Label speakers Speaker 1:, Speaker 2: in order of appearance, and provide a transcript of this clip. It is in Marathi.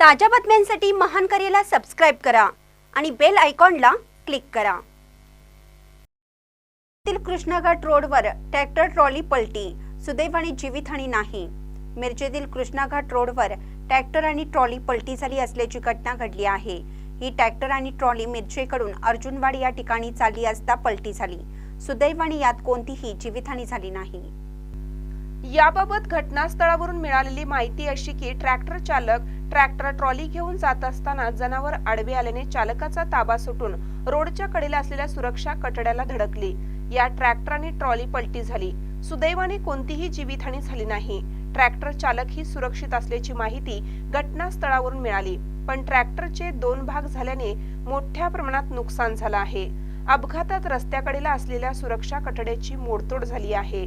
Speaker 1: ताज्या बातम्यांसाठी महान करेला सबस्क्राईब करा आणि बेल आयकॉनला क्लिक करा. तील कृष्णाघाट रोडवर ट्रॅक्टर ट्रॉली पलटी. सुदैवाने जीवितहानी नाही. मिरजेतील कृष्णाघाट रोडवर ट्रॅक्टर आणि ट्रॉली पलटी झाली असल्याची घटना घडली आहे. ही ट्रॅक्टर आणि ट्रॉली मिरजेकडून अर्जुनवाडी या ठिकाणी चालली असता पलटी झाली. सुदैवाने यात कोणतीही जीवितहानी झाली नाही.
Speaker 2: याबाबत घटनास्थळावरून मिळालेली माहिती अशी की ट्रॅक्टर चालक ट्रॅक्टर ट्रॉली घेऊन जात असताना जनावर आडवे आल्याने चालकाचा ताबा सुटून रोडच्या कडेला असलेल्या सुरक्षा कटड्याला धडकली. या ट्रॅक्टर आणि ट्रॉली पलटी झाली. सुदैवाने कोणतीही जीवितहानी झाली नाही. ट्रॅक्टर चालक ही सुरक्षित असल्याची माहिती घटनास्थळावरून मिळाली. पण ट्रॅक्टरचे दोन भाग झाल्याने मोठ्या प्रमाणात नुकसान झालं आहे. अपघातात रस्त्याकडेला असलेल्या सुरक्षा कठड्याची मोडतोड झाली आहे.